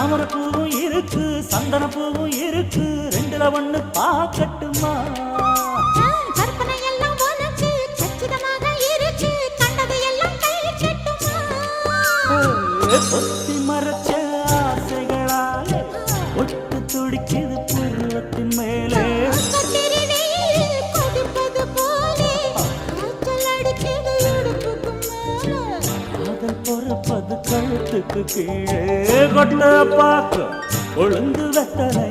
தாமரை பூவும் இருக்கு சந்தன பூவும் இருக்கு ரெண்டுல ஒண்ணு பார்க்கட்டுமா கற்பனை எல்லாம் உனக்கு கச்சிதமாக இருக்கு கண்டது எல்லாம் கை கட்டுமா? பொத்தி மறைச்ச ஆசைகளாலே ஒட்டு துடிக்குது கழுத்துக்கு கீழே கொட்ட பார்க்க ஒழுங்கு வெத்தலை